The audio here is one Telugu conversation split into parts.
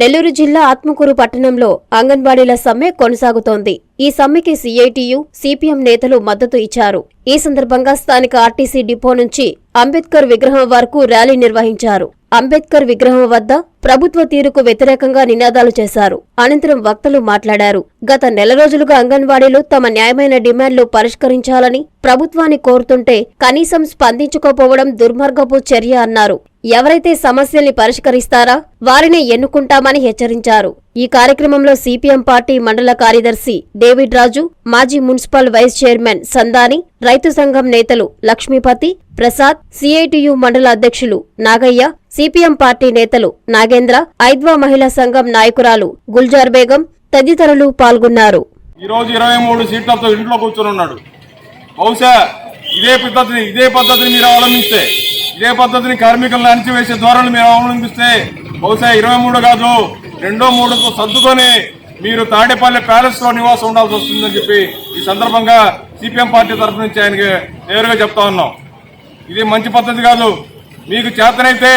నెల్లూరు జిల్లా ఆత్మకూరు పట్టణంలో అంగన్వాడీల సమ్మె కొనసాగుతోంది. ఈ సమ్మెకి సీఐటియు సిపిఎం నేతలు మద్దతు ఇచ్చారు. ఈ సందర్భంగా స్థానిక ఆర్టీసీ డిపో నుంచి అంబేద్కర్ విగ్రహం వరకు ర్యాలీ నిర్వహించారు. అంబేద్కర్ విగ్రహం వద్ద ప్రభుత్వ తీరుకు వ్యతిరేకంగా నినాదాలు చేశారు. అనంతరం వక్తలు మాట్లాడారు. గత నెల రోజులుగా అంగన్వాడీలు తమ న్యాయమైన డిమాండ్లు పరిష్కరించాలని ప్రభుత్వాన్ని కోరుతుంటే కనీసం స్పందించుకోపోవడం దుర్మార్గపు చర్య అన్నారు. ఎవరైతే సమస్యల్ని పరిష్కరిస్తారా వారిని ఎన్నుకుంటామని హెచ్చరించారు. ఈ కార్యక్రమంలో సిపిఎం పార్టీ మండల కార్యదర్శి డేవిడ్ రాజు మాజీ మున్సిపల్ వైస్ చైర్మన్ సందాని రైతు సంఘం నేతలు లక్ష్మీపతి ప్రసాద్ సిఐటియు మండల అధ్యక్షులు నాగయ్య సిపిఎం పార్టీ నేతలు నాగేంద్ర ఐద్వా మహిళా సంఘం నాయకురాలు గుల్జార్ బేగం తదితరులు పాల్గొన్నారు. ఈరోజు ఇరవై మూడు సీట్లతో ఇంట్లో కూర్చొని ఉన్నాడు. బహుశా ఇదే పద్ధతిని ఇదే పద్ధతిని మీరు అవలంబిస్తే ఇదే పద్ధతిని కార్మికులను అణిచివేసే ధోరణి మీరు అవలంబిస్తే బహుశా ఇరవై మూడు కాదు రెండో మూడుతో సర్దుకొని మీరు తాడేపల్లి ప్యాలెస్లో నివాసం ఉండాల్సి వస్తుందని చెప్పి ఈ సందర్భంగా సిపిఎం పార్టీ తరఫు నుంచి ఆయనకి నేరుగా చెప్తా ఉన్నాం. ఇది మంచి పద్ధతి కాదు. మీకు చేతనైతే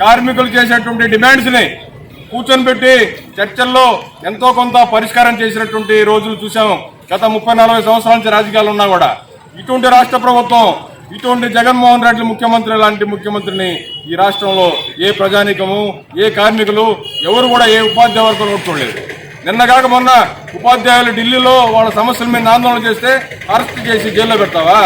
కార్మికులు చేసేటువంటి డిమాండ్స్ని కూర్చొని పెట్టి చర్చల్లో ఎంతో కొంత పరిష్కారం చేసినటువంటి రోజులు చూసాం గత ముప్పై నలభై సంవత్సరాల నుంచి రాజకీయాలు ఉన్నా కూడా ఇటువంటి రాష్ట్ర ప్రభుత్వం ఇటువంటి జగన్మోహన్ రెడ్డి ముఖ్యమంత్రి లాంటి ముఖ్యమంత్రిని ఈ రాష్ట్రంలో ఏ ప్రజానీకము ఏ కార్మికులు ఎవరు కూడా ఏ ఉపాధ్యాయ వర్గం చూడలేదు. నిన్న కాక మొన్న ఉపాధ్యాయులు ఢిల్లీలో వాళ్ళ సమస్యల మీద ఆందోళన చేస్తే అరెస్ట్ చేసి జైల్లో పెడతావా?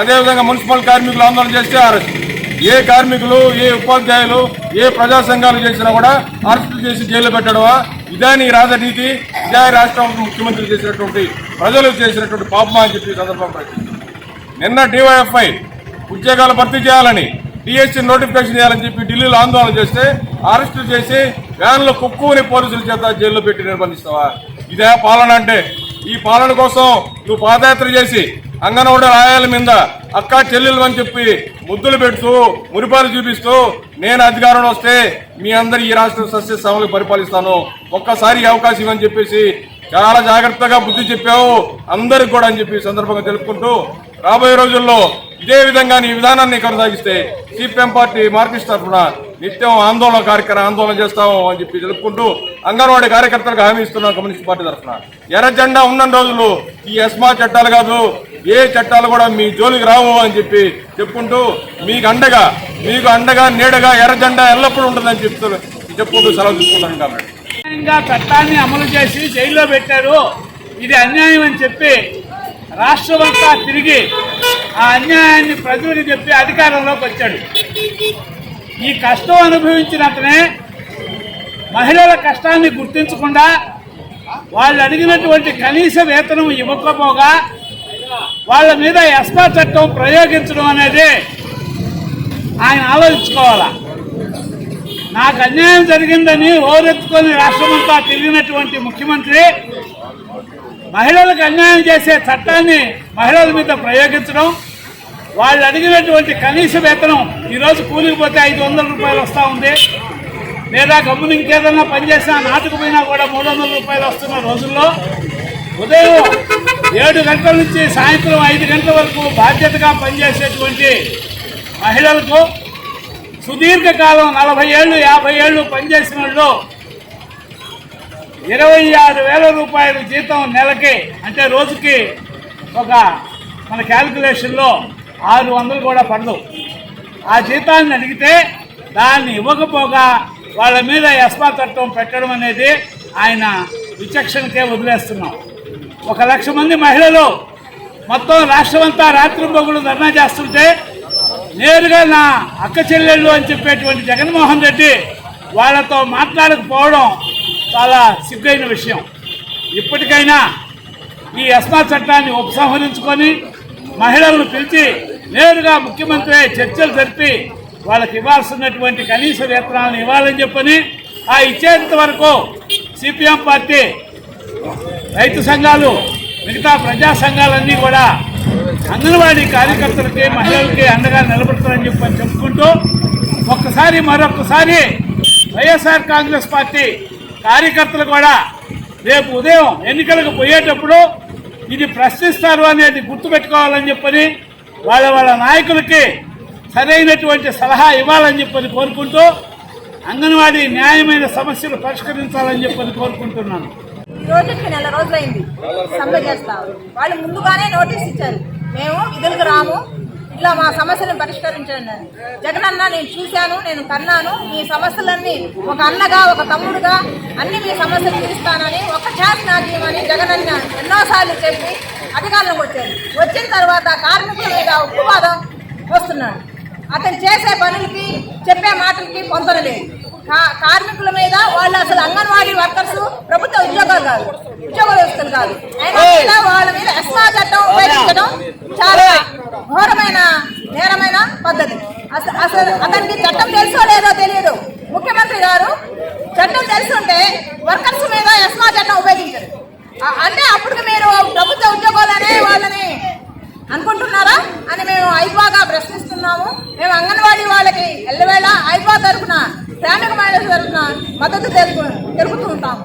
అదేవిధంగా మున్సిపల్ కార్మికులు ఆందోళన చేస్తే అరెస్ట్. ఏ కార్మికులు ఏ ఉపాధ్యాయులు ఏ ప్రజా సంఘాలు చేసినా కూడా అరెస్టు చేసి జైల్లో పెట్టడమా? ఇదే నీ రాజనీతి ఇదే రాష్ట్ర ముఖ్యమంత్రి చేసినటువంటి ప్రజలు చేసినటువంటి పాపమా అని చెప్పి ఈ సందర్భం నిన్న డివైఎఫ్ఐ ఉద్యోగాలు భర్తీ చేయాలని డిఎస్సి నోటిఫికేషన్ చేయాలని చెప్పి ఢిల్లీలో ఆందోళన చేస్తే అరెస్టు చేసి వ్యాన్లో కుక్కుని పోలీసుల చేత జైల్లో పెట్టి నిర్బంధిస్తావా? ఇదే పాలన అంటే. ఈ పాలన కోసం నువ్వు పాదయాత్ర చేసి అంగనవాడ రాయాల మీద అక్క చెల్లెలు అని చెప్పి ముద్దులు పెడుతూ మురిపాలు చూపిస్తూ నేను అధికారంలో వస్తే మీ అందరి ఈ రాష్ట్ర సస్య సభలు పరిపాలిస్తాను. ఒక్కసారి అవకాశం ఇవ్వని చెప్పేసి చాలా జాగ్రత్తగా బుద్ధి చెప్పావు. అందరికి కూడా అని చెప్పి సందర్భంగా తెలుపుకుంటూ రాబోయే రోజుల్లో ఇదే విధంగా నీ విధానాన్ని కొనసాగిస్తే సిపిఎం పార్టీ మార్కిస్ట్ తరఫున నిత్యం ఆందోళన కార్యక్రమం ఆందోళన చేస్తాము అని చెప్పి తెలుపుకుంటూ అంగన్వాడీ కార్యకర్తలకు హామీ ఇస్తున్నాం కమ్యూనిస్ట్ పార్టీ తరఫున. ఎర్ర జెండా ఉన్న రోజులు ఈ ఎస్మా చట్టాలు కాదు ఏ చట్టాలు కూడా మీ జోలికి రావు అని చెప్పి చెప్పుకుంటూ మీకు అండగా మీకు అండగా నీడగా ఎర్రజెండా ఎల్లప్పుడూ ఉంటుందని చెప్తూ చెప్పుకుంటూ సెలవు తీసుకుంటాను కాబట్టి. చట్టాన్ని అమలు చేసి జైల్లో పెట్టారు. ఇది అన్యాయం అని చెప్పి రాష్ట్రమంతా తిరిగి ఆ అన్యాయాన్ని ప్రజలకు చెప్పి అధికారంలోకి వచ్చాడు. ఈ కష్టం అనుభవించిన అతనే మహిళల కష్టాన్ని గుర్తించకుండా వాళ్ళు అడిగినటువంటి కనీస వేతనం ఇవ్వకపోగా వాళ్ళ మీద ఎస్పా చట్టం ప్రయోగించడం అనేది ఆయన ఆలోచించుకోవాలా? నాకు అన్యాయం జరిగిందని ఓరెత్తుకొని రాష్ట్రమంతా తిరిగినటువంటి ముఖ్యమంత్రి మహిళలకు అన్యాయం చేసే చట్టాన్ని మహిళల మీద ప్రయోగించడం వాళ్ళు అడిగినటువంటి కనీస వేతనం ఈరోజు కూలికి పోతే ఐదు వందల రూపాయలు వస్తూ ఉంది. లేదా గమ్మున ఇంకేదన్నా పనిచేసినా నాటుకుపోయినా కూడా మూడు వందల రూపాయలు వస్తున్న రోజుల్లో ఉదయం ఏడు గంటల నుంచి సాయంత్రం ఐదు గంటల వరకు బాధ్యతగా పనిచేసేటువంటి మహిళలకు సుదీర్ఘకాలం నలభై ఏళ్ళు యాభై ఏళ్ళు పనిచేసిన వాళ్ళు ఇరవై ఆరు వేల రూపాయల జీతం నెలకి అంటే రోజుకి ఒక మన క్యాలిక్యులేషన్లో ఆరు వందలు కూడా పడదు. ఆ జీతాన్ని అడిగితే దాన్ని ఇవ్వకపోగా వాళ్ళ మీద ఎస్మా తత్వం పెట్టడం అనేది ఆయన విచక్షణకే వదిలేస్తున్నాం. ఒక లక్ష మంది మహిళలు మొత్తం రాష్ట్రమంతా రాత్రి బొగులు ధర్నా చేస్తుంటే నేరుగా నా అక్క చెల్లెళ్ళు అని చెప్పేటువంటి జగన్మోహన్ రెడ్డి వాళ్ళతో మాట్లాడకపోవడం చాలా సిగ్గైన విషయం. ఇప్పటికైనా ఈ ఎస్మా చట్టాన్ని ఉపసంహరించుకొని మహిళలను పిలిచి నేరుగా ముఖ్యమంత్రి చర్చలు జరిపి వాళ్ళకి ఇవ్వాల్సినటువంటి కనీస వేతనాలను ఇవ్వాలని చెప్పని ఆ ఇచ్చేంత వరకు సిపిఎం పార్టీ రైతు సంఘాలు మిగతా ప్రజా సంఘాలన్నీ కూడా అంగన్వాడీ కార్యకర్తలకి మహిళలకి అండగా నిలబడతారని చెప్పని చెప్పుకుంటూ ఒక్కసారి మరొకసారి వైఎస్ఆర్ కాంగ్రెస్ పార్టీ కార్యకర్తలు కూడా రేపు ఉదయం ఎన్నికలకు పోయేటప్పుడు ఇది ప్రశ్నిస్తారు అనేది గుర్తుపెట్టుకోవాలని చెప్పని వాళ్ళ వాళ్ళ నాయకులకి సరైనటువంటి సలహా ఇవ్వాలని చెప్పని కోరుకుంటూ అంగన్వాడీ న్యాయమైన సమస్యలు పరిష్కరించాలని చెప్పని కోరుకుంటున్నాను. ఈ రోజుకి నెల రోజులైంది. సమ్మె చేస్తారు వాళ్ళు ముందుగానే నోటీస్ ఇచ్చారు. మేము విధులకు రాము. ఇట్లా మా సమస్యలను పరిష్కరించండి అని. జగనన్న నేను చూశాను నేను కన్నాను. మీ సమస్యలన్నీ ఒక అన్నగా ఒక తమ్ముడుగా అన్ని మీ సమస్యలు తీరుస్తానని ఒక ఛాన్స్ నాట్యమని జగన్ జగనన్న ఎన్నోసార్లు చెప్పి అధికారంలోకి వచ్చారు. వచ్చిన తర్వాత కార్మికుల మీద ఉక్కువాదం వస్తున్నాడు అతను చేసే పనులకి చెప్పే మాటలకి పొందలేదు కార్మికుల మీద వాళ్ళు అసలు అంగన్వాడీ వర్కర్స్ ప్రభుత్వ ఉద్యోగాలు కాదు ఉద్యోగస్తులు కాదు. అయినా వాళ్ళ మీద ఎస్మా చట్టం ఉపయోగించడం చాలా ఘోరమైన నేరమైన పద్ధతి. అసలు అసలు అతనికి చట్టం తెలుసో లేదో తెలియదు ముఖ్యమంత్రి గారు చట్టం తెలుసుంటే వర్కర్స్ మీద ఎస్మా చట్టం ఉపయోగించరు. అంటే అప్పుడు మీరు ప్రభుత్వ ఉద్యోగాలనే వాళ్ళని అనుకుంటున్నారా? అని మేము ఐద్వాగా ప్రశ్నిస్తున్నాము. మేము అంగన్వాడీ వాళ్ళకి ఎల్లవేళ ఐద్వా తరఫున శ్రామిక మహిళల తరఫున మద్దతు తెలుపు తెలుపుతూ ఉంటాము.